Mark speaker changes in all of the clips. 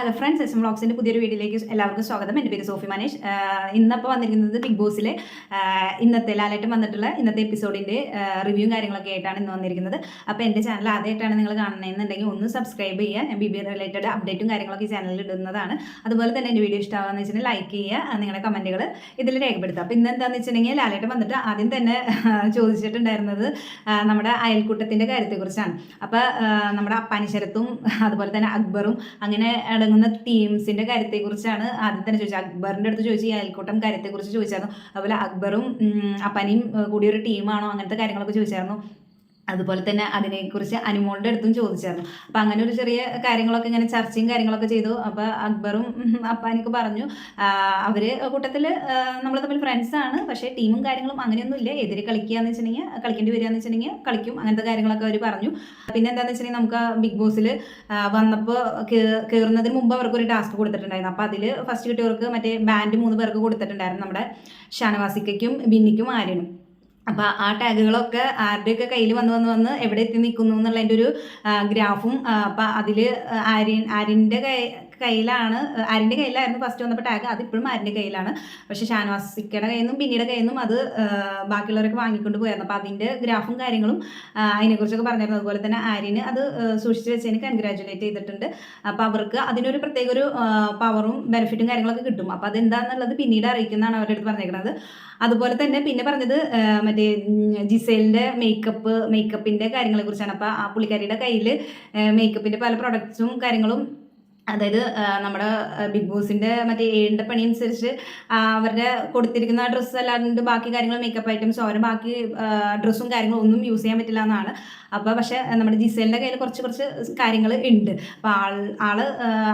Speaker 1: Hello friends S M വ്ളോഗ്സിന്റെ പുതിയൊരു വീഡിയോയിലേക്ക് എല്ലാവർക്കും സ്വാഗതം. എന്റെ പേര് സോഫി മനേഷ്. ഇന്നപ്പോൾ വന്നിരിക്കുന്നത് ബിഗ് ബോസിലെ ഇന്നത്തെ ലാലേട്ടൻ വന്നിട്ടുള്ള ഇന്നത്തെ എപ്പിസോഡിന്റെ റിവ്യൂ കാര്യങ്ങളൊക്കെ ആയിട്ടാണ് ഇന്ന് വന്നിരിക്കുന്നത്. അപ്പോൾ എന്റെ ചാനൽ ആദ്യമായിട്ടാണ് നിങ്ങൾ കാണണമെന്നുണ്ടെങ്കിൽ ഒന്ന് സബ്സ്ക്രൈബ് ചെയ്യുക. ബി ബി റിലേറ്റഡ് അപ്ഡേറ്റും കാര്യങ്ങളൊക്കെ ഈ ചാനലിൽ ഇടുന്നതാണ്. അതുപോലെ തന്നെ എന്റെ വീഡിയോ ഇഷ്ടമാകുന്ന വെച്ചിട്ടുണ്ടെങ്കിൽ ലൈക്ക് ചെയ്യുക നിങ്ങളുടെ കമന്റുകൾ ഇതിൽ രേഖപ്പെടുത്തുക. അപ്പോൾ ഇന്ന് എന്താണെന്ന് വെച്ചിട്ടുണ്ടെങ്കിൽ ലാലേട്ടൻ വന്നിട്ട് ആദ്യം തന്നെ ചോദിച്ചിട്ടുണ്ടായിരുന്നത് നമ്മുടെ അയൽക്കൂട്ടത്തിന്റെ കാര്യത്തെക്കുറിച്ചാണ്. അപ്പോൾ നമ്മുടെ അപ്പാനിശരത്തും അതുപോലെ തന്നെ അക്ബറും അങ്ങനെ അടങ്ങുന്ന ടീംസിന്റെ കാര്യത്തെക്കുറിച്ചാണ് ആദ്യം തന്നെ ചോദിച്ചത്. അക്ബറിന്റെ അടുത്ത് ചോദിച്ചു ഈ അയൽക്കൂട്ടം കാര്യത്തെക്കുറിച്ച് ചോദിച്ചായിരുന്നു. അതുപോലെ അക്ബറും അപ്പനിയും കൂടിയൊരു ടീമാണോ അങ്ങനത്തെ കാര്യങ്ങളൊക്കെ ചോദിച്ചായിരുന്നു. അതുപോലെ തന്നെ അതിനെക്കുറിച്ച് അനുമോളുടെ അടുത്തും ചോദിച്ചായിരുന്നു. അപ്പം അങ്ങനെ ഒരു ചെറിയ കാര്യങ്ങളൊക്കെ ഇങ്ങനെ ചർച്ചയും കാര്യങ്ങളൊക്കെ ചെയ്തു. അപ്പോൾ അക്ബറും അപ്പാനൊക്കെ പറഞ്ഞു അവർ കൂട്ടത്തിൽ നമ്മൾ തമ്മിൽ ഫ്രണ്ട്സ് ആണ്. പക്ഷേ ടീമും കാര്യങ്ങളും അങ്ങനെയൊന്നും ഇല്ല. എതിരെ കളിക്കുക എന്ന് വെച്ചിട്ടുണ്ടെങ്കിൽ കളിക്കേണ്ടി വരിക എന്ന് വെച്ചിട്ടുണ്ടെങ്കിൽ കളിക്കും. അങ്ങനത്തെ കാര്യങ്ങളൊക്കെ അവർ പറഞ്ഞു. പിന്നെ എന്താണെന്ന് വെച്ചിട്ടുണ്ടെങ്കിൽ നമുക്ക് ബിഗ് ബോസിൽ വന്നപ്പോൾ കയറുന്നതിന് മുമ്പ് അവർക്ക് ഒരു ടാസ്ക് കൊടുത്തിട്ടുണ്ടായിരുന്നു. അപ്പോൾ അതിൽ ഫസ്റ്റ് കിട്ടിയവർക്ക് മറ്റേ ബാൻഡ് മൂന്ന് പേർക്ക് കൊടുത്തിട്ടുണ്ടായിരുന്നു നമ്മുടെ ഷാനവാസിക്കും ബിന്നിക്കും ആര്യനും. അപ്പോൾ ആ ടാഗുകളൊക്കെ ആരുടെയൊക്കെ കയ്യിൽ വന്ന് വന്ന് വന്ന് എവിടെ എത്തി നിൽക്കുന്നു എന്നുള്ളതിന്റെ ഒരു ഗ്രാഫും അപ്പോൾ അതിൽ ആര്യൻ ആര്യന്റെ കയ്യിലാണ് ആരിന്റെ കയ്യിലായിരുന്നു ഫസ്റ്റ് വന്നപ്പോൾ ടാഗ് അതിപ്പോഴും ആരിന്റെ കയ്യിലാണ്. പക്ഷേ ഷാനവാസിക്കയുടെ കയ്യിൽ നിന്നും പിന്നീട് കയ്യിൽ നിന്നും അത് ബാക്കിയുള്ളവരൊക്കെ വാങ്ങിക്കൊണ്ട് പോയായിരുന്നു. അപ്പോൾ അതിന്റെ ഗ്രാഫും കാര്യങ്ങളും അതിനെക്കുറിച്ചൊക്കെ പറഞ്ഞിരുന്നു അതുപോലെ തന്നെ ആര്യന് അത് സൂക്ഷിച്ച് വെച്ചതിന് കൺഗ്രാജുലേറ്റ് ചെയ്തിട്ടുണ്ട്. അപ്പോൾ അവർക്ക് അതിനൊരു പ്രത്യേക ഒരു പവറും ബെനിഫിറ്റും കാര്യങ്ങളൊക്കെ കിട്ടും. അപ്പോൾ അതെന്താണെന്നുള്ളത് പിന്നീട് അറിയിക്കുന്നതാണ് അവരുടെ അടുത്ത് പറഞ്ഞേക്കുന്നത് അതുപോലെ തന്നെ പിന്നെ പറഞ്ഞത് മറ്റേ ജിസേലിന്റെ മേക്കപ്പ് മേക്കപ്പിന്റെ കാര്യങ്ങളെക്കുറിച്ചാണ്. അപ്പോൾ ആ പുള്ളിക്കാരിയുടെ കയ്യിൽ മേക്കപ്പിന്റെ പല പ്രൊഡക്ട്സും കാര്യങ്ങളും അതായത് നമ്മുടെ ബിഗ് ബോസിന്റെ മറ്റേ ഏഴിന്റെ പണി അനുസരിച്ച് അവരുടെ കൊടുത്തിരിക്കുന്ന ഡ്രസ്സ് അല്ലാണ്ട് ബാക്കി കാര്യങ്ങൾ മേക്കപ്പ് ഐറ്റംസ് അവരെ ബാക്കി ഡ്രസ്സും കാര്യങ്ങളും ഒന്നും യൂസ് ചെയ്യാൻ പറ്റില്ല എന്നാണ്. അപ്പോൾ പക്ഷേ നമ്മുടെ ജിസേലിന്റെ കയ്യിൽ കുറച്ച് കുറച്ച് കാര്യങ്ങൾ ഉണ്ട്. അപ്പോൾ ആൾ ആൾ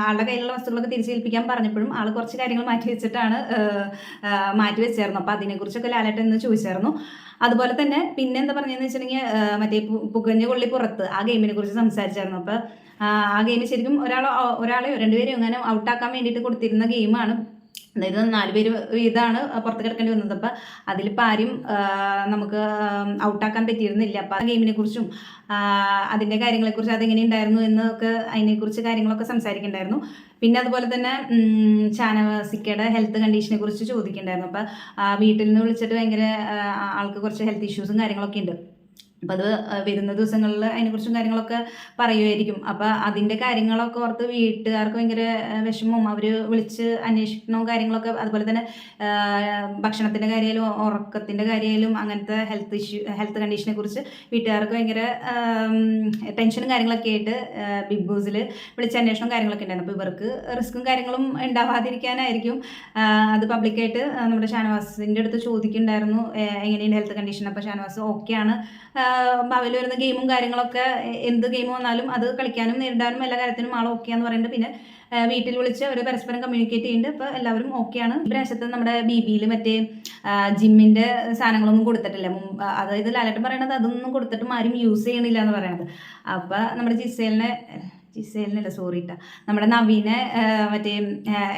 Speaker 1: ആളുടെ കയ്യിലുള്ള വസ്തുക്കളൊക്കെ തിരിച്ചേൽപ്പിക്കാൻ പറഞ്ഞപ്പോഴും ആൾ കുറച്ച് കാര്യങ്ങൾ മാറ്റി വെച്ചിട്ടാണ് മാറ്റി വെച്ചായിരുന്നു അപ്പോൾ അതിനെക്കുറിച്ചൊക്കെ ലാലേട്ടൻ എന്ന് ചോദിച്ചായിരുന്നു. അതുപോലെ തന്നെ പിന്നെ എന്താ പറഞ്ഞതെന്ന് വെച്ചിട്ടുണ്ടെങ്കിൽ മറ്റേ പുകഞ്ഞ കൊള്ളി പുറത്ത് ആ ഗെയിമിനെ കുറിച്ച് സംസാരിച്ചായിരുന്നു. അപ്പോൾ ആ ഗെയിം ശരിക്കും ഒരാൾ ഒരാളെയോ രണ്ടുപേരെയോ അങ്ങനെ ഔട്ടാക്കാൻ വേണ്ടിയിട്ട് കൊടുത്തിരുന്ന ഗെയിമാണ്. അതായത് നാലുപേര് ഇതാണ് പുറത്ത് കിടക്കേണ്ടി വന്നത്. അപ്പം അതിലിപ്പോൾ ആരും നമുക്ക് ഔട്ടാക്കാൻ പറ്റിയിരുന്നില്ല. അപ്പം ആ ഗെയിമിനെ കുറിച്ചും അതിന്റെ കാര്യങ്ങളെക്കുറിച്ച് അതെങ്ങനെ ഉണ്ടായിരുന്നു എന്നൊക്കെ അതിനെക്കുറിച്ച് കാര്യങ്ങളൊക്കെ സംസാരിക്കണ്ടായിരുന്നു. പിന്നെ അതുപോലെ തന്നെ ചാനവാസിക്കയുടെ ഹെൽത്ത് കണ്ടീഷനെ കുറിച്ച് ചോദിക്കണ്ടായിരുന്നു. അപ്പം വീട്ടിൽ നിന്ന് വിളിച്ചിട്ട് ഭയങ്കര ആൾക്ക് കുറച്ച് ഹെൽത്ത് ഇഷ്യൂസും കാര്യങ്ങളൊക്കെ ഉണ്ട്. അപ്പം അത് വരുന്ന ദിവസങ്ങളിൽ അതിനെക്കുറിച്ചും കാര്യങ്ങളൊക്കെ പറയുമായിരിക്കും അപ്പം അതിന്റെ കാര്യങ്ങളൊക്കെ ഓർത്ത് വീട്ടുകാർക്ക് ഭയങ്കര വിഷമവും അവർ വിളിച്ച് അന്വേഷിക്കണവും കാര്യങ്ങളൊക്കെ അതുപോലെ തന്നെ ഭക്ഷണത്തിന്റെ കാര്യമായാലും ഉറക്കത്തിന്റെ കാര്യമായാലും അങ്ങനത്തെ ഹെൽത്ത് ഇഷ്യൂ ഹെൽത്ത് കണ്ടീഷനെ കുറിച്ച് വീട്ടുകാർക്ക് ഭയങ്കര ടെൻഷനും കാര്യങ്ങളൊക്കെ ആയിട്ട് ബിഗ് ബോസിൽ വിളിച്ച് അന്വേഷണവും കാര്യങ്ങളൊക്കെ ഉണ്ടായിരുന്നു. അപ്പോൾ ഇവർക്ക് റിസ്ക്കും കാര്യങ്ങളും ഉണ്ടാവാതിരിക്കാനായിരിക്കും. അത് പബ്ലിക്കായിട്ട് നമ്മുടെ ഷാനവാസിന്റെ അടുത്ത് ചോദിക്കുന്നുണ്ടായിരുന്നു എങ്ങനെയുണ്ട് ഹെൽത്ത് കണ്ടീഷൻ അപ്പോൾ ഷാനവാസ് ഓക്കെയാണ് ഭാവിയിൽ വരുന്ന ഗെയിമും കാര്യങ്ങളൊക്കെ എന്ത് ഗെയിം വന്നാലും അത് കളിക്കാനും നേരിടാനും എല്ലാ കാര്യത്തിനും ആൾ ഓക്കെയാന്ന് പറയുന്നുണ്ട് പിന്നെ വീട്ടിൽ വിളിച്ച് അവർ പരസ്പരം കമ്മ്യൂണിക്കേറ്റ് ചെയ്യുന്നുണ്ട് അപ്പോൾ എല്ലാവരും ഓക്കെയാണ് പ്രാവശ്യത്തെ നമ്മുടെ ബി ബിയിൽ മറ്റേ ജിമ്മിന്റെ സാധനങ്ങളൊന്നും കൊടുത്തിട്ടില്ല. അതായത് ലാലേട്ടൻ പറയണത് അതൊന്നും കൊടുത്തിട്ടും ആരും യൂസ് ചെയ്യണില്ല എന്ന് പറയണത്. അപ്പോൾ നമ്മുടെ ജിസേലിനെ ജിസേലിനല്ല സോറി ഇട്ടാ നമ്മുടെ നവീനെ മറ്റേ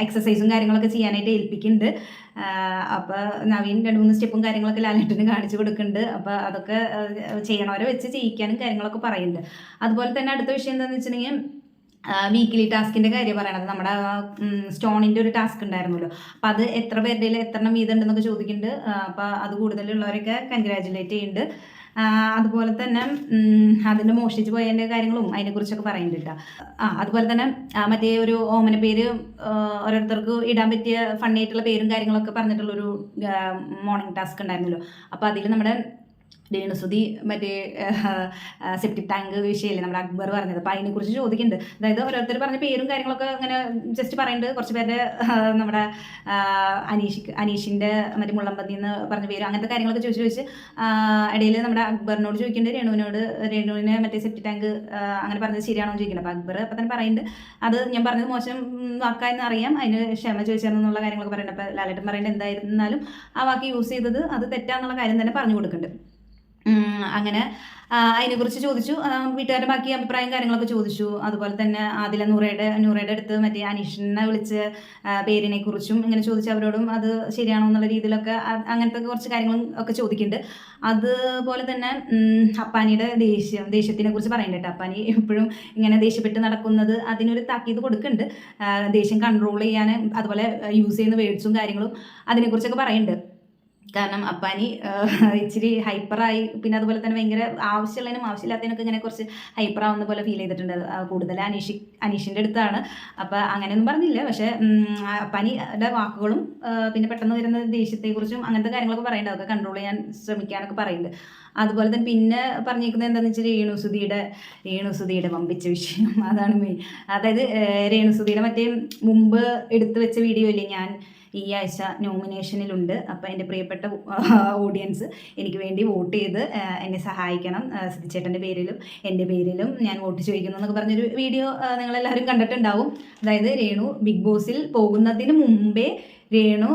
Speaker 1: എക്സസൈസും കാര്യങ്ങളൊക്കെ ചെയ്യാനായിട്ട് ഏൽപ്പിക്കുന്നുണ്ട്. അപ്പോൾ നവീൻ രണ്ട് മൂന്ന് സ്റ്റെപ്പും കാര്യങ്ങളൊക്കെ ലാലേട്ടന് കാണിച്ചു കൊടുക്കുന്നുണ്ട്. അപ്പോൾ അതൊക്കെ ചെയ്യണവരെ വെച്ച് ചെയ്യിക്കാനും കാര്യങ്ങളൊക്കെ പറയുന്നുണ്ട്. അതുപോലെ തന്നെ അടുത്ത വിഷയം എന്താണെന്ന് വെച്ചിട്ടുണ്ടെങ്കിൽ വീക്കിലി ടാസ്കിന്റെ കാര്യം പറയണത് നമ്മുടെ സ്റ്റോണിന്റെ ഒരു ടാസ്ക് ഉണ്ടായിരുന്നല്ലോ. അപ്പം അത് എത്ര പേരുടെ എത്ര വീതം ഉണ്ടെന്നൊക്കെ ചോദിക്കുന്നുണ്ട് അപ്പോൾ അത് കൂടുതലുള്ളവരൊക്കെ കൺഗ്രാജുലേറ്റ് ചെയ്യുന്നുണ്ട്. അതുപോലെ തന്നെ അതിന്റെ മോഷ്ടിച്ച് പോയതിന്റെ കാര്യങ്ങളും അതിനെക്കുറിച്ചൊക്കെ പറയുന്നുണ്ട് കേട്ടോ. ആ അതുപോലെ തന്നെ മറ്റേ ഒരു ഓമന പേര് ഓരോരുത്തർക്ക് ഇടാൻ പറ്റിയ ഫണ്ണായിട്ടുള്ള പേരും കാര്യങ്ങളൊക്കെ പറഞ്ഞിട്ടുള്ളൊരു മോർണിംഗ് ടാസ്ക് ഉണ്ടായിരുന്നല്ലോ. അപ്പോൾ അതിൽ നമ്മുടെ രേണുസുതി മറ്റേ സെപ്റ്റിക് ടാങ്ക് വിഷയമല്ലേ നമ്മുടെ അക്ബർ പറഞ്ഞത്. അപ്പോൾ അതിനെക്കുറിച്ച് ചോദിക്കുന്നുണ്ട്. അതായത് ഓരോരുത്തർ പറഞ്ഞ പേരും കാര്യങ്ങളൊക്കെ അങ്ങനെ ജസ്റ്റ് പറയുന്നുണ്ട് കുറച്ച് പേരുടെ നമ്മുടെ അനീഷ് അനീഷിന്റെ മറ്റേ മുള്ളമ്പതി എന്ന് പറഞ്ഞ പേര് അങ്ങനത്തെ കാര്യങ്ങളൊക്കെ ചോദിച്ച് ചോദിച്ച് ഇടയിൽ നമ്മുടെ അക്ബറിനോട് ചോദിക്കുന്നുണ്ട്. രേണുവിനോട് രേണുവിനെ മറ്റേ സെപ്റ്റിക് ടാങ്ക് അങ്ങനെ പറഞ്ഞത് ശരിയാണോ എന്ന് ചോദിക്കുന്നത് അപ്പോൾ അക്ബർ അപ്പം തന്നെ പറയുന്നുണ്ട് അത് ഞാൻ പറഞ്ഞത് മോശം വാക്കായെന്ന് അറിയാം. അതിന് ക്ഷമ ചോദിച്ചാണെന്നുള്ള കാര്യങ്ങളൊക്കെ പറയുന്നുണ്ട് അപ്പോൾ ലാലേട്ടൻ പറയുന്നത് എന്തായിരുന്നാലും ആ വാക്ക് യൂസ് ചെയ്തത് അത് തെറ്റാന്നുള്ള കാര്യം തന്നെ പറഞ്ഞു കൊടുക്കുന്നുണ്ട്. അങ്ങനെ അതിനെക്കുറിച്ച് ചോദിച്ചു. വീട്ടുകാരുടെ ബാക്കി അഭിപ്രായം കാര്യങ്ങളൊക്കെ ചോദിച്ചു. അതുപോലെ തന്നെ ആദില നൂറയുടെ നൂറയുടെ അടുത്ത് മറ്റേ അനീഷിനെ വിളിച്ച് പേരിനെ കുറിച്ചും ഇങ്ങനെ ചോദിച്ചു അവരോടും അത് ശരിയാണോ എന്നുള്ള രീതിയിലൊക്കെ അങ്ങനത്തെ കുറച്ച് കാര്യങ്ങളും ഒക്കെ ചോദിക്കുന്നുണ്ട്. അതുപോലെ തന്നെ അപ്പാനിയുടെ ദേഷ്യം ദേഷ്യത്തിനെ കുറിച്ച് പറയുന്നുണ്ട് അപ്പാനി എപ്പോഴും ഇങ്ങനെ ദേഷ്യപ്പെട്ട് നടക്കുന്നത് അതിനൊരു താക്കീത് കൊടുക്കുന്നുണ്ട്. ദേഷ്യം കൺട്രോൾ ചെയ്യാൻ അതുപോലെ യൂസ് ചെയ്യുന്ന വേർഡ്സും കാര്യങ്ങളും അതിനെക്കുറിച്ചൊക്കെ പറയുന്നുണ്ട്. കാരണം അപ്പാനി ഇച്ചിരി ഹൈപ്പറായി പിന്നെ അതുപോലെ തന്നെ ഭയങ്കര ആവശ്യമുള്ളതിനും ആവശ്യമില്ലാത്തതിനൊക്കെ ഇങ്ങനെ കുറച്ച് ഹൈപ്പർ ആവുന്ന പോലെ ഫീൽ ചെയ്തിട്ടുണ്ട്. കൂടുതൽ അനീഷി അനീഷിന്റെ അടുത്താണ്. അപ്പോൾ അങ്ങനെയൊന്നും പറഞ്ഞില്ല. പക്ഷേ അപ്പാനിയുടെ വാക്കുകളും പിന്നെ പെട്ടെന്ന് വരുന്ന ദേഷ്യത്തെക്കുറിച്ചും അങ്ങനത്തെ കാര്യങ്ങളൊക്കെ പറയുന്നുണ്ട്. അതൊക്കെ കൺട്രോൾ ചെയ്യാൻ ശ്രമിക്കാനൊക്കെ പറയുന്നുണ്ട്. അതുപോലെ തന്നെ പിന്നെ പറഞ്ഞിരിക്കുന്നത് എന്താണെന്ന് വെച്ചാൽ രേണുസുതിയുടെ രേണുസുതിയുടെ വമ്പിച്ച വിഷയം. അതാണ് മെയിൻ അതായത് രേണുസുതിയുടെ മറ്റേ മുമ്പ് എടുത്തു വെച്ച വീഡിയോ ഇല്ലേ ഞാൻ? ഈ ആഴ്ച നോമിനേഷനിലുണ്ട്. അപ്പോൾ എന്റെ പ്രിയപ്പെട്ട ഓഡിയൻസ് എനിക്ക് വേണ്ടി വോട്ട് ചെയ്ത് എന്നെ സഹായിക്കണം സിദ്ധിച്ചേട്ടന്റെ പേരിലും എന്റെ പേരിലും ഞാൻ വോട്ട് ചോദിക്കുന്നു എന്നൊക്കെ പറഞ്ഞൊരു വീഡിയോ നിങ്ങളെല്ലാവരും കണ്ടിട്ടുണ്ടാവും. അതായത് രേണു ബിഗ് ബോസിൽ പോകുന്നതിന് മുമ്പേ രേണു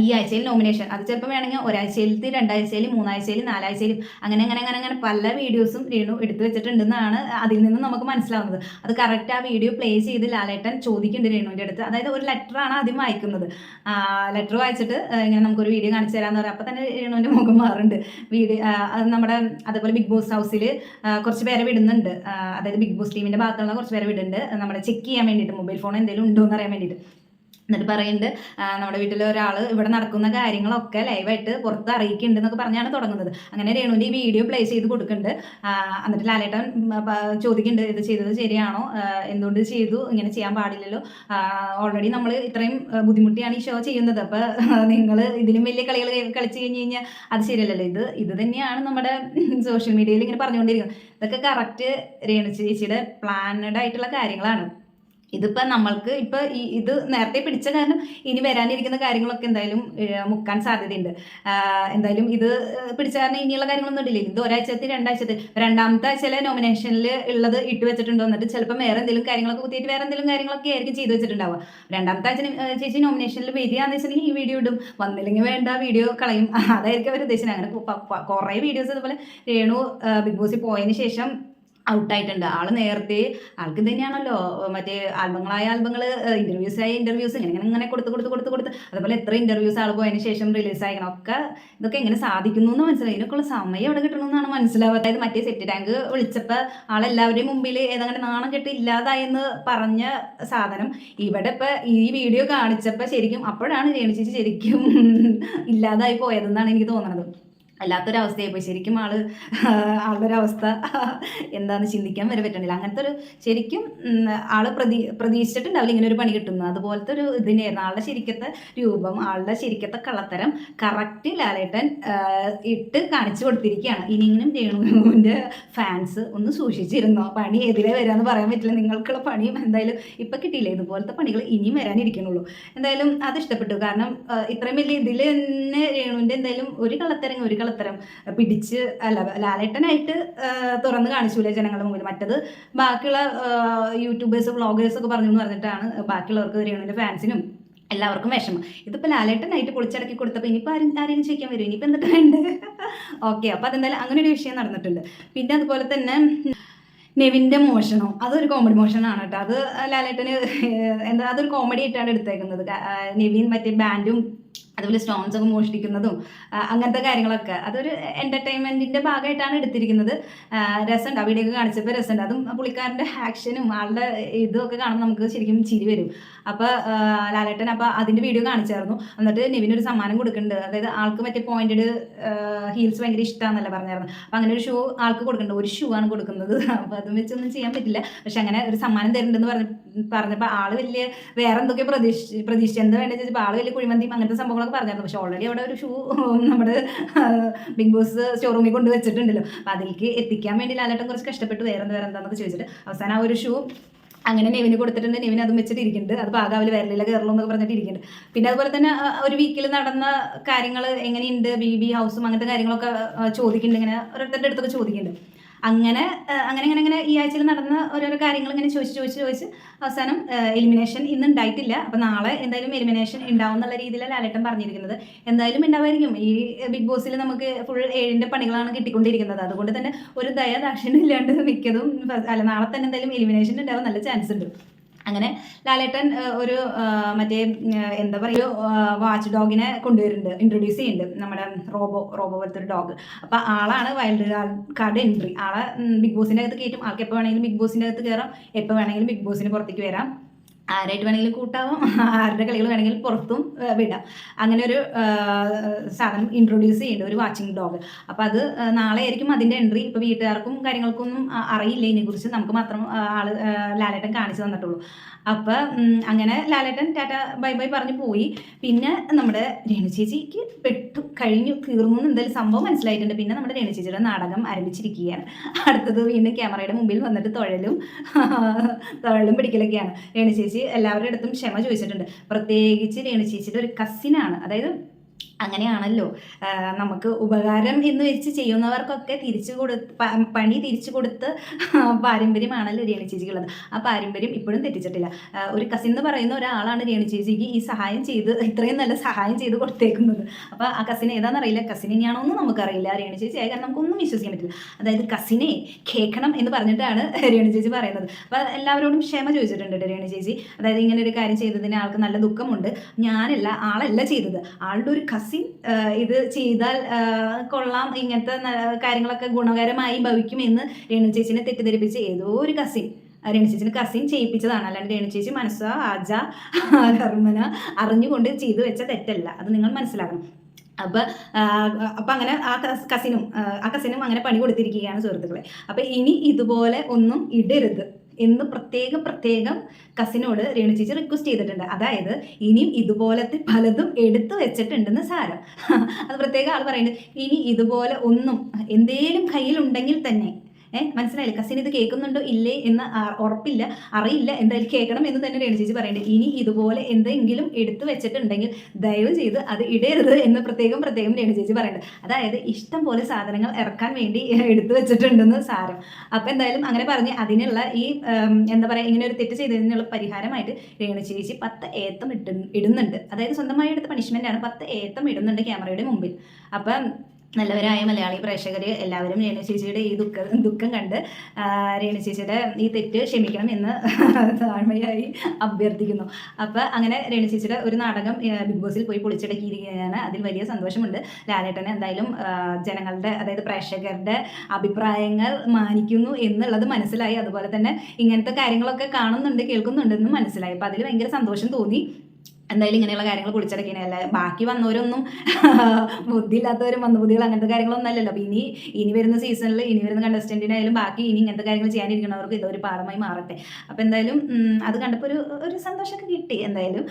Speaker 1: ഈ ആഴ്ചയിൽ നോമിനേഷൻ അത് ചിലപ്പോൾ വേണമെങ്കിൽ ഒരാഴ്ചയിലത്തെ രണ്ടാഴ്ചയിൽ മൂന്നാഴ്ചയിൽ നാലാഴ്ചയിലും അങ്ങനെ അങ്ങനെ അങ്ങനെ അങ്ങനെ പല വീഡിയോസും രേണു എടുത്തു വെച്ചിട്ടുണ്ടെന്നാണ് അതിൽ നിന്ന് നമുക്ക് മനസ്സിലാവുന്നത്. അത് കറക്റ്റ് ആ വീഡിയോ പ്ലേ ചെയ്ത് ലാലേട്ടൻ ചോദിക്കുന്നുണ്ട് രേണുവിന്റെ അടുത്ത്. അതായത് ഒരു ലെറ്ററാണ് ആദ്യം വായിക്കുന്നത്. ലെറ്റർ വായിച്ചിട്ട് ഇങ്ങനെ നമുക്കൊരു വീഡിയോ കാണിച്ചു തരാമെന്ന് പറയാം. അപ്പോൾ തന്നെ രേണുവിന്റെ മുഖം മാറുന്നുണ്ട്. വീഡിയോ അത് നമ്മുടെ അതുപോലെ ബിഗ് ബോസ് ഹൗസിൽ കുറച്ച് പേരെ വിടുന്നുണ്ട്. അതായത് ബിഗ് ബോസ് ടീമിന്റെ ഭാഗത്തുള്ള കുറച്ച് പേരെ വിടുന്നുണ്ട്. നമ്മുടെ ചെക്ക് ചെയ്യാൻ വേണ്ടിയിട്ട് മൊബൈൽ ഫോൺ എന്തെങ്കിലും ഉണ്ടോ എന്ന് അറിയാൻ വേണ്ടിയിട്ട്. എന്നിട്ട് പറയുന്നുണ്ട് നമ്മുടെ വീട്ടിലെ ഒരാൾ ഇവിടെ നടക്കുന്ന കാര്യങ്ങളൊക്കെ ലൈവായിട്ട് പുറത്ത് അറിയിക്കുന്നുണ്ട് എന്നൊക്കെ പറഞ്ഞാണ് തുടങ്ങുന്നത്. അങ്ങനെ രേണുവിന്റെ ഈ വീഡിയോ പ്ലേ ചെയ്ത് കൊടുക്കുന്നുണ്ട് എന്നിട്ട് ലാലേട്ടൻ ചോദിക്കുന്നുണ്ട് ഇത് ചെയ്തത് ശരിയാണോ? എന്തുകൊണ്ട് ചെയ്തു? ഇങ്ങനെ ചെയ്യാൻ പാടില്ലല്ലോ? ഓൾറെഡി നമ്മൾ ഇത്രയും ബുദ്ധിമുട്ടിയാണ് ഈ ഷോ ചെയ്യുന്നത്. അപ്പോൾ നിങ്ങൾ ഇതിലും വലിയ കളികൾ കളിച്ചു കഴിഞ്ഞ് കഴിഞ്ഞാൽ അത് ശരിയല്ലല്ലോ? ഇത് ഇത് തന്നെയാണ് നമ്മുടെ സോഷ്യൽ മീഡിയയിൽ ഇങ്ങനെ പറഞ്ഞുകൊണ്ടിരിക്കുന്നത്. ഇതൊക്കെ കറക്റ്റ് രേണു ചേച്ചിയുടെ പ്ലാനഡ് ആയിട്ടുള്ള കാര്യങ്ങളാണ്. ഇതിപ്പോ നമ്മൾക്ക് ഇപ്പൊ ഈ ഇത് നേരത്തെ പിടിച്ച കാരണം ഇനി വരാനിരിക്കുന്ന കാര്യങ്ങളൊക്കെ എന്തായാലും മുക്കാൻ സാധ്യതയുണ്ട്. എന്തായാലും ഇത് പിടിച്ച കാരണം ഇനിയുള്ള കാര്യങ്ങളൊന്നും ഇടില്ല. ഇത് ഒരാഴ്ചത്തെ രണ്ടാഴ്ചത്തെ രണ്ടാമത്തെ ആഴ്ചയിലെ നോമിനേഷനിൽ ഉള്ളത് ഇട്ട് വെച്ചിട്ടുണ്ടോ എന്നിട്ട് ചിലപ്പോൾ വേറെ എന്തെങ്കിലും കാര്യങ്ങളൊക്കെ കുത്തിയിട്ട് വേറെ എന്തെങ്കിലും കാര്യങ്ങളൊക്കെ ആയിരിക്കും ചെയ്തു വെച്ചിട്ടുണ്ടാവുക. രണ്ടാമത്തെ ആഴ്ച ചേച്ചി നോമിനേഷനിൽ വരികയാണെന്ന് വെച്ചിട്ടുണ്ടെങ്കിൽ ഈ വീഡിയോ ഇടും. വന്നില്ലെങ്കിൽ വേണ്ട വീഡിയോ കളയും. അതായിരിക്കും അവർ ഉദ്ദേശിച്ചത് അങ്ങനെ കുറേ വീഡിയോസ് ഇതുപോലെ രേണു ബിഗ് ബോസിൽ പോയതിന് ശേഷം ഔട്ടായിട്ടുണ്ട്. ആൾ നേരത്തെ ആൾക്ക് തന്നെയാണല്ലോ. മറ്റേ ആൽബങ്ങളായ ആൽബങ്ങൾ ഇന്റർവ്യൂസ് ആയ ഇന്റർവ്യൂസ് ഇങ്ങനെ ഇങ്ങനെ കൊടുത്ത് കൊടുത്ത് കൊടുത്ത് കൊടുത്ത്. അതുപോലെ എത്ര ഇന്റർവ്യൂസ് ആൾ പോയതിനു ശേഷം റിലീസ് ആയിക്കണം. ഒക്കെ ഇതൊക്കെ എങ്ങനെ സാധിക്കുന്നു എന്ന് മനസ്സിലായി. ഇതിനൊക്കെയുള്ള സമയം എവിടെ കിട്ടണമെന്നാണ് മനസ്സിലാവുക. അതായത് മറ്റേ സെറ്റ് ടാങ്ക് വിളിച്ചപ്പോൾ ആളെല്ലാവരുടെയും മുമ്പിൽ ഏതങ്ങനെ നാണം കെട്ട് ഇല്ലാതായെന്ന് പറഞ്ഞ സാധനം ഇവിടെ ഇപ്പൊ ഈ വീഡിയോ കാണിച്ചപ്പോൾ ശരിക്കും അപ്പോഴാണ് രേണു ശരിക്കും ഇല്ലാതായി പോയതെന്നാണ് എനിക്ക് തോന്നുന്നത് വല്ലാത്തൊരവസ്ഥയായി പോയി. ശരിക്കും ആൾ ആളുടെ ഒരു അവസ്ഥ എന്താന്ന് ചിന്തിക്കാൻ വരെ പറ്റണില്ല. അങ്ങനത്തെ ഒരു ശരിക്കും ആൾ പ്രതീ പ്രതീക്ഷിച്ചിട്ടുണ്ടാവില്ല ഇങ്ങനെ ഒരു പണി കിട്ടുന്നു അതുപോലത്തെ ഒരു ഇതിനായിരുന്നു ആളുടെ ശരിക്കത്തെ രൂപം ആളുടെ ശരിക്കത്തെ കള്ളത്തരം കറക്റ്റ് ലാലേട്ടൻ ഇട്ട് കാണിച്ചു കൊടുത്തിരിക്കുകയാണ്. ഇനിയും രേണുവിന്റെ ഫാൻസ് ഒന്ന് സൂക്ഷിച്ചിരുന്നോ? പണി എതിരെ വരാന്ന് പറയാൻ പറ്റില്ല. നിങ്ങൾക്കുള്ള പണിയും എന്തായാലും ഇപ്പം കിട്ടിയില്ല? ഇതുപോലത്തെ പണികൾ ഇനിയും വരാനിരിക്കുന്നുള്ളൂ എന്തായാലും അത് ഇഷ്ടപ്പെട്ടു. കാരണം ഇത്രയും വലിയ ഇതിൽ തന്നെ രേണുവിന്റെ എന്തായാലും ഒരു കള്ളത്തരം ഒരു കള്ളത്തരം പിടിച്ച് അല്ല ലാലേട്ടനായിട്ട് തുറന്ന് കാണിച്ചൂല ജനങ്ങളുടെ മുമ്പിൽ? മറ്റത് ബാക്കിയുള്ള യൂട്യൂബേഴ്സ് വ്ളോഗേഴ്സ് ഒക്കെ പറഞ്ഞു എന്ന് പറഞ്ഞിട്ടാണ് ബാക്കിയുള്ളവർക്ക് രേണുവിന്റെ ഫാൻസിനും എല്ലാവർക്കും വിഷമം. ഇതിപ്പോൾ ലാലേട്ടനായിട്ട് പൊളിച്ചടക്കി കൊടുത്തപ്പോൾ ഇനിയിപ്പോൾ ആരും ആരെയും ചോദിക്കാൻ വരും ഇനിയിപ്പോൾ എന്തിട്ടുണ്ട് ഓക്കെ അപ്പോൾ അതെന്തായാലും അങ്ങനെ ഒരു വിഷയം നടന്നിട്ടുണ്ട്. പിന്നെ അതുപോലെ തന്നെ നെവിന്റെ മോഷണം. അതൊരു കോമഡി മോഷണമാണ് കേട്ടോ. അത് ലാലേട്ടന് എന്താ അതൊരു കോമഡി ആയിട്ടാണ് എടുത്തേക്കുന്നത്. നെവിൻ മറ്റേ ബാൻഡും അതുപോലെ സ്റ്റോൺസ് ഒക്കെ മോഷ്ടിക്കുന്നതും അങ്ങനത്തെ കാര്യങ്ങളൊക്കെ. അതൊരു എന്റർടൈൻമെന്റിന്റെ ഭാഗമായിട്ടാണ് എടുത്തിരിക്കുന്നത്. രസമുണ്ട്. ആ വീഡിയോ കാണിച്ചപ്പോൾ രസമുണ്ട്. അതും പുള്ളിക്കാരന്റെ ആക്ഷനും ആളുടെ ഇതൊക്കെ കാണുമ്പോൾ നമുക്ക് ശരിക്കും ചിരി വരും. അപ്പോൾ ലാലേട്ടൻ അപ്പോൾ അതിന്റെ വീഡിയോ കാണിച്ചായിരുന്നു. എന്നിട്ട് നിവിനൊരു സമ്മാനം കൊടുക്കുന്നുണ്ട്. അതായത് ആൾക്ക് മറ്റേ പോയിന്റഡ് ഹീൽസ് ഭയങ്കര ഇഷ്ടമാണെന്നല്ല പറഞ്ഞായിരുന്നു. അപ്പോൾ അങ്ങനെ ഒരു ഷൂ ആൾക്ക് കൊടുക്കുന്നുണ്ട്. ഒരു ഷൂ ആണ് കൊടുക്കുന്നത്. അപ്പോൾ അതും വെച്ചൊന്നും ചെയ്യാൻ പറ്റില്ല. പക്ഷെ അങ്ങനെ ഒരു സമ്മാനം തരുന്നുണ്ടെന്ന് പറഞ്ഞ് പറഞ്ഞപ്പോൾ ആൾ വലിയ വേറെ എന്തൊക്കെയോ പ്രതീക്ഷ പ്രതീക്ഷിച്ച്. എന്താ വേണ്ടത് ചോദിച്ചപ്പോൾ ആൾ വലിയ കുഴിമന്തിയും അങ്ങനത്തെ സംഭവങ്ങളൊക്കെ പറഞ്ഞായിരുന്നു. പക്ഷെ ഓൾറെഡി അവിടെ ഒരു ഷൂ നമ്മുടെ ബിഗ് ബോസ് സ്റ്റോറൂമിൽ കൊണ്ട് വെച്ചിട്ടുണ്ടല്ലോ. അപ്പം അതിലേക്ക് എത്തിക്കാൻ വേണ്ടി ലാലേട്ടൻ കുറച്ച് കഷ്ടപ്പെട്ട്. വേറെ വേറെ എന്താണെന്നൊക്കെ ചോദിച്ചിട്ട് അവസാനം ആ ഒരു ഷൂ അങ്ങനെ നെവിന് കൊടുത്തിട്ടുണ്ട്. നെവിന് അതും വെച്ചിട്ട് ഇരിക്കുന്നുണ്ട് അത് പാകാവിൽ വരലില്ല കയറലോ എന്നൊക്കെ പറഞ്ഞിട്ട് ഇരിക്കുന്നുണ്ട്. പിന്നെ അതുപോലെ തന്നെ ഒരു വീക്കിൽ നടന്ന കാര്യങ്ങൾ എങ്ങനെയുണ്ട്? ബി ബി ഹൗസും അങ്ങനത്തെ കാര്യങ്ങളൊക്കെ ചോദിക്കുന്നുണ്ട്. ഇങ്ങനെ ഓരോരുത്തരുടെ അടുത്തൊക്കെ ചോദിക്കുന്നുണ്ട്. അങ്ങനെ അങ്ങനെ അങ്ങനെ അങ്ങനെ ഈ ആഴ്ചയിൽ നടന്ന ഓരോരോ കാര്യങ്ങൾ ഇങ്ങനെ ചോദിച്ച് ചോദിച്ച് ചോദിച്ച് അവസാനം എലിമിനേഷൻ ഇന്ന് ഉണ്ടായിട്ടില്ല. അപ്പോൾ നാളെ എന്തായാലും എലിമിനേഷൻ ഉണ്ടാവും എന്നുള്ള രീതിയിലാണ് ലാലേട്ടൻ പറഞ്ഞിരിക്കുന്നത്. എന്തായാലും ഉണ്ടാവായിരിക്കും. ഈ ബിഗ് ബോസിൽ നമുക്ക് ഫുൾ ഏഴിന്റെ പണികളാണ് കിട്ടിക്കൊണ്ടിരിക്കുന്നത്. അതുകൊണ്ട് തന്നെ ഒരു ദയ ദാക്ഷിണ്യം ഇല്ലാണ്ട് മിക്കതും അല്ല നാളെ തന്നെ എന്തായാലും എലിമിനേഷൻ ഉണ്ടാവാൻ നല്ല ചാൻസ് ഉണ്ട്. അങ്ങനെ ലാലേട്ടൻ ഒരു മറ്റേ എന്താ പറയുക വാച്ച് ഡോഗിനെ കൊണ്ടുവരുന്നുണ്ട് ഇൻട്രൊഡ്യൂസ് ചെയ്യുന്നുണ്ട് നമ്മുടെ റോബോ റോബോ പോലത്തെ ഒരു ഡോഗ് അപ്പോൾ ആളാണ് വൈൽഡ് കാർഡ് എൻട്രി ആളെ ബിഗ് ബോസിന്റെ അകത്ത് കയറ്റും. ആൾക്ക് എപ്പോൾ വേണമെങ്കിലും ബിഗ് ബോസിന്റെ അകത്ത് കയറാം എപ്പോൾ വേണമെങ്കിലും ബിഗ് ബോസിന് പുറത്തേക്ക് വരാം. ആരായിട്ട് വേണമെങ്കിലും കൂട്ടാവാം. ആരുടെ കളികൾ വേണമെങ്കിൽ പുറത്തും വിടാം. അങ്ങനെ ഒരു സാധനം ഇൻട്രൊഡ്യൂസ് ചെയ്യേണ്ട ഒരു വാച്ചിങ് ഡോഗ് അപ്പോൾ അത് നാളെ ആയിരിക്കും അതിന്റെ എൻട്രി ഇപ്പോൾ വീട്ടുകാർക്കും കാര്യങ്ങൾക്കൊന്നും അറിയില്ല. ഇതിനെക്കുറിച്ച് നമുക്ക് മാത്രം ആൾ ലാലേട്ടൻ കാണിച്ചു തന്നിട്ടുള്ളൂ. അപ്പോൾ അങ്ങനെ ലാലേട്ടൻ ടാറ്റ ബൈ ബൈ പറഞ്ഞു പോയി. പിന്നെ നമ്മുടെ രേണു ചേച്ചിക്ക് പെട്ടു കഴിഞ്ഞു തീർന്നു എന്തായാലും സംഭവം മനസ്സിലായിട്ടുണ്ട്. പിന്നെ നമ്മുടെ രേണു ചേച്ചിയുടെ നാടകം ആരംഭിച്ചിരിക്കുകയാണ്. അടുത്തത് വീണ്ടും ക്യാമറയുടെ മുമ്പിൽ വന്നിട്ട് തുഴലും തുഴലും പിടിക്കലൊക്കെയാണ്. രേണു ചേച്ചി എല്ലാവരുടെ അടുത്തും ക്ഷമ ചോദിച്ചിട്ടുണ്ട്. പ്രത്യേകിച്ച് രേണു ചേച്ചിയുടെ ഒരു കസിനാണ് അതായത് അങ്ങനെയാണല്ലോ. നമുക്ക് ഉപകാരം എന്ന് വെച്ച് ചെയ്യുന്നവർക്കൊക്കെ തിരിച്ചു കൊടുത്ത് പണി തിരിച്ചു കൊടുത്ത് പാരമ്പര്യമാണല്ലോ രേണു ചേച്ചിക്കുള്ളത്. ആ പാരമ്പര്യം ഇപ്പോഴും തെറ്റിച്ചിട്ടില്ല. ഒരു കസിൻ എന്ന് പറയുന്ന ഒരാളാണ് രേണു ചേച്ചിക്ക് ഈ സഹായം ചെയ്ത് ഇത്രയും നല്ല സഹായം ചെയ്ത് കൊടുത്തേക്കുന്നത്. അപ്പോൾ ആ കസിൻ ഏതാണെന്നറിയില്ല കസിൻ ഇനിയാണോ ഒന്നും നമുക്കറിയില്ല. രേണു ചേച്ചി ആയ കാരണം നമുക്കൊന്നും വിശ്വസിക്കാൻ പറ്റില്ല. അതായത് കസിനെ കേൾക്കണം എന്ന് പറഞ്ഞിട്ടാണ് രേണു ചേച്ചി പറയുന്നത്. അപ്പോൾ എല്ലാവരോടും ക്ഷമ ചോദിച്ചിട്ടുണ്ട് രേണു ചേച്ചി. അതായത് ഇങ്ങനെ ഒരു കാര്യം ചെയ്തതിന് ആൾക്ക് നല്ല ദുഃഖമുണ്ട്. ഞാനല്ല ആളല്ല ചെയ്തത്. ആളുടെ ഒരു ഇത് ചെയ്താൽ കൊള്ളാം. ഇങ്ങനത്തെ കാര്യങ്ങളൊക്കെ ഗുണകരമായി ഭവിക്കുമെന്ന് രേണു ചേച്ചിനെ തെറ്റിദ്ധരിപ്പിച്ച് ഏതോ ഒരു കസിൻ രേണു ചേച്ചിന് കസിൻ ചെയ്യിപ്പിച്ചതാണ്. അല്ലാണ്ട് രേണു ചേച്ചി മനസ്സ ആജ കർമ്മന അറിഞ്ഞുകൊണ്ട് ചെയ്തു വെച്ച തെറ്റല്ല. അത് നിങ്ങൾ മനസ്സിലാക്കണം. അപ്പൊ അപ്പൊ അങ്ങനെ ആ കസിനും ആ കസിനും അങ്ങനെ പണി കൊടുത്തിരിക്കുകയാണ് സുഹൃത്തുക്കളെ. അപ്പൊ ഇനി ഇതുപോലെ ഒന്നും ഇടരുത്. എന്ന് പ്രത്യേകം പ്രത്യേകം കസിനോട് രേണു ചേച്ചി റിക്വസ്റ്റ് ചെയ്തിട്ടുണ്ട്. അതായത് ഇനിയും ഇതുപോലത്തെ പലതും എടുത്തു വെച്ചിട്ടുണ്ടെന്ന് സാരം. അത് പ്രത്യേകം ആൾ പറയുന്നുണ്ട്. ഇനി ഇതുപോലെ ഒന്നും എന്തേലും കയ്യിലുണ്ടെങ്കിൽ തന്നെ ഏഹ് മനസ്സിലായില്ല? കസിൻ ഇത് കേൾക്കുന്നുണ്ടോ ഇല്ലേ എന്ന് ഉറപ്പില്ല അറിയില്ല. എന്തായാലും കേൾക്കണം എന്ന് തന്നെ രേണു ചേച്ചി പറയേണ്ടത് ഇനി ഇതുപോലെ എന്തെങ്കിലും എടുത്തു വെച്ചിട്ടുണ്ടെങ്കിൽ ദയവ് ചെയ്ത് അത് ഇടരുത് എന്ന് പ്രത്യേകം പ്രത്യേകം രേണു ചേച്ചി പറയേണ്ടത് അതായത് ഇഷ്ടം പോലെ സാധനങ്ങൾ ഇറക്കാൻ വേണ്ടി എടുത്തു വെച്ചിട്ടുണ്ടെന്ന് സാരം. അപ്പം എന്തായാലും അങ്ങനെ പറഞ്ഞ് അതിനുള്ള ഈ എന്താ പറയുക ഇങ്ങനെ ഒരു തെറ്റ് ചെയ്തതിനുള്ള പരിഹാരമായിട്ട് രേണു ചേച്ചി പത്ത് ഏത്തം ഇടുന്നുണ്ട്. അതായത് സ്വന്തമായി എടുത്ത പണിഷ്മെന്റ് ആണ് പത്ത് ഏത്തം ഇടുന്നുണ്ട് ക്യാമറയുടെ മുമ്പിൽ. അപ്പം നല്ലവരായ മലയാളി പ്രേക്ഷകർ എല്ലാവരും രേണു ചേച്ചിയുടെ ഈ ദുഃഖ ദുഃഖം കണ്ട് രേണു ചേച്ചിയുടെ ഈ തെറ്റ് ക്ഷമിക്കണം എന്ന് താഴ്മയായി അഭ്യർത്ഥിക്കുന്നു. അപ്പോൾ അങ്ങനെ രേണു ചേച്ചിയുടെ ഒരു നാടകം ബിഗ് ബോസിൽ പോയി പൊളിച്ചടക്കിയിരിക്കുകയാണ്. അതിൽ വലിയ സന്തോഷമുണ്ട്. ലാലേട്ടനെ എന്തായാലും ജനങ്ങളുടെ അതായത് പ്രേക്ഷകരുടെ അഭിപ്രായങ്ങൾ മാനിക്കുന്നു എന്നുള്ളത് മനസ്സിലായി. അതുപോലെ തന്നെ ഇങ്ങനത്തെ കാര്യങ്ങളൊക്കെ കാണുന്നുണ്ട് കേൾക്കുന്നുണ്ടെന്നും മനസ്സിലായി. അപ്പോൾ അതിൽ ഭയങ്കര സന്തോഷം തോന്നി. എന്തായാലും ഇങ്ങനെയുള്ള കാര്യങ്ങൾ പൊളിച്ചടക്കണല്ല ബാക്കി വന്നവരൊന്നും ബുദ്ധിയില്ലാത്തവരും മന്ദബുദ്ധികൾ അങ്ങനത്തെ കാര്യങ്ങളൊന്നും അല്ലല്ലോ. ഇനി ഇനി വരുന്ന സീസണിൽ ഇനി വരുന്ന കണ്ടസ്റ്റന്റിനായാലും ബാക്കി ഇനി ഇങ്ങനത്തെ കാര്യങ്ങൾ ചെയ്യാനിരിക്കുന്നവർക്ക് ഇതൊരു പാഠമായി മാറട്ടെ. അപ്പോൾ എന്തായാലും അത് കണ്ടപ്പോൾ ഒരു ഒരു സന്തോഷമൊക്കെ കിട്ടി. എന്തായാലും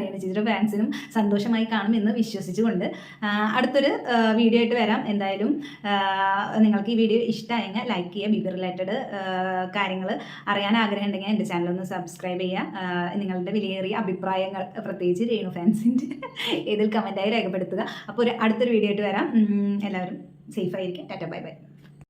Speaker 1: രേണു ചേച്ചിയുടെ ഫാൻസിനും സന്തോഷമായി കാണും എന്ന് വിശ്വസിച്ചുകൊണ്ട് അടുത്തൊരു വീഡിയോ ആയിട്ട് വരാം. എന്തായാലും നിങ്ങൾക്ക് ഈ വീഡിയോ ഇഷ്ടമായെങ്കിൽ ലൈക്ക് ചെയ്യുക. ബി ബി റിലേറ്റഡ് കാര്യങ്ങൾ അറിയാൻ ആഗ്രഹം ഉണ്ടെങ്കിൽ എന്റെ ചാനൽ ഒന്ന് സബ്സ്ക്രൈബ് ചെയ്യുക. നിങ്ങളുടെ വിലയേറിയ അഭിപ്രായങ്ങൾ പ്രത്യേകിച്ച് രേണു ഫാൻസിന്റെ ഏതിൽ കമന്റായി രേഖപ്പെടുത്തുക. അപ്പോൾ ഒരു അടുത്തൊരു വീഡിയോ ആയിട്ട് വരാം. എല്ലാവരും സേഫായിരിക്കും ടാറ്റ ബൈ ബൈ